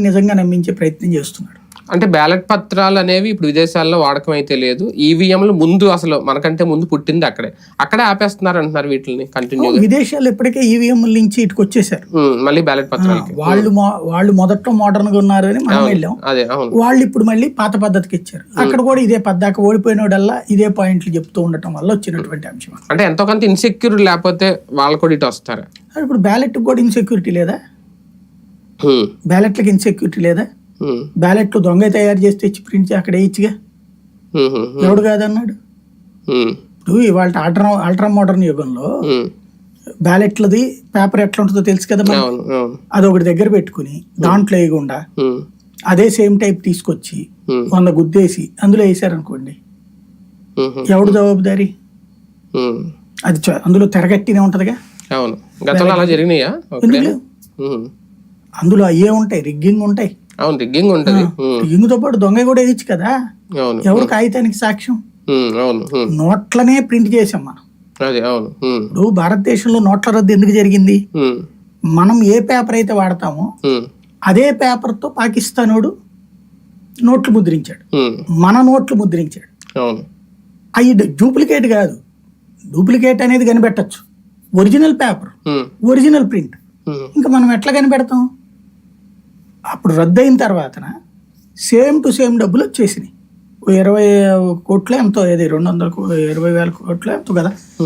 జనాన్ని నిజంగా నమ్మించే ప్రయత్నం చేస్తున్నాడు. అంటే బ్యాలెట్ పత్రాలు అనేవి ఇప్పుడు విదేశాల్లో వాడకం అయితే లేదు. ఈవీఎంలు ముందు అసలు మనకంటే ముందు పుట్టింది అక్కడే. అక్కడే ఆపేస్తున్నారు అంటున్నారు వీటిని కంటిన్యూ విదేశాల్లో ఇప్పటికే ఈవీఎం నుంచి ఇటుకు వచ్చేసారు మళ్ళీ బ్యాలెట్ పత్రాలకి. వాళ్ళు వాళ్ళు మొదట్లో మోడర్న్గా ఉన్నారు అని మనం వెళ్ళాం. అదే అవును. వాళ్ళు ఇప్పుడు మళ్ళీ పాత పద్ధతికి ఇచ్చారు. అక్కడ కూడా ఇదే పద్దాక ఓడిపోయినోడల్లా ఇదే పాయింట్లు చెప్తూ ఉండటం వల్ల వచ్చినటువంటి అంశం. అంటే ఎంతో కొంత ఇన్సెక్యూర్ లేకపోతే వాళ్ళు కూడా ఇటు వస్తారు? ఇప్పుడు బ్యాలెట్ కూడా ఇన్సెక్యూరిటీ లేదా. బ్యాలెట్లకు ఇన్సెక్యూరిటీ లేదా. బ్యాలెట్లు దొంగ తయారు చేసి తెచ్చి ప్రింట్ చేసి అక్కడ వేయచ్చుగా. ఎవడు కాదన్నాడు. ఇప్పుడు ఇవాళ అల్ట్రా అల్ట్రా మోడర్న్ యుగంలో. బ్యాలెట్లది పేపర్ ఎట్లా ఉంటుందో తెలుసు కదా అది ఒకటి దగ్గర పెట్టుకుని దాంట్లో వేయకుండా. అదే సేమ్ టైప్ తీసుకొచ్చి. వంద గుద్దేసి అందులో వేసారనుకోండి. ఎవడు జవాబుదారి. అది అందులో తెరగట్టినే ఉంటదిగా అవును గతంలో అలా జరిగినాయా అందులో అయ్యే ఉంటాయి? రిగ్గింగ్ ఉంటాయి. అవును రిగ్గింగ్ ఉంటది. రిగ్గింగ్తో పాటు దొంగ కూడా వేయచ్చు కదా? ఎవరు కాగితానికి సాక్ష్యం. నోట్లనే ప్రింట్ చేసాం మనం. అదే అవును. ఇప్పుడు భారతదేశంలో నోట్ల రద్దు ఎందుకు జరిగింది. మనం ఏ పేపర్ అయితే వాడతామో. అదే పేపర్తో పాకిస్తానోడు నోట్లు ముద్రించాడు. మన నోట్లు ముద్రించాడు. అవి డూప్లికేట్ కాదు. డూప్లికేట్ అనేది కనిపెట్టచ్చు. Original paper. Original print. ఇంకా మనం ఎట్లా కనిపెడతాం? ఇప్పుడు రద్దయిన తర్వాతన సేమ్ టు సేమ్ డబ్బులు వచ్చేసినాయి. ఇరవై కోట్లు ఎంతో ఏది రెండు వందల ఇరవై వేల కోట్లు ఎంతో కదా.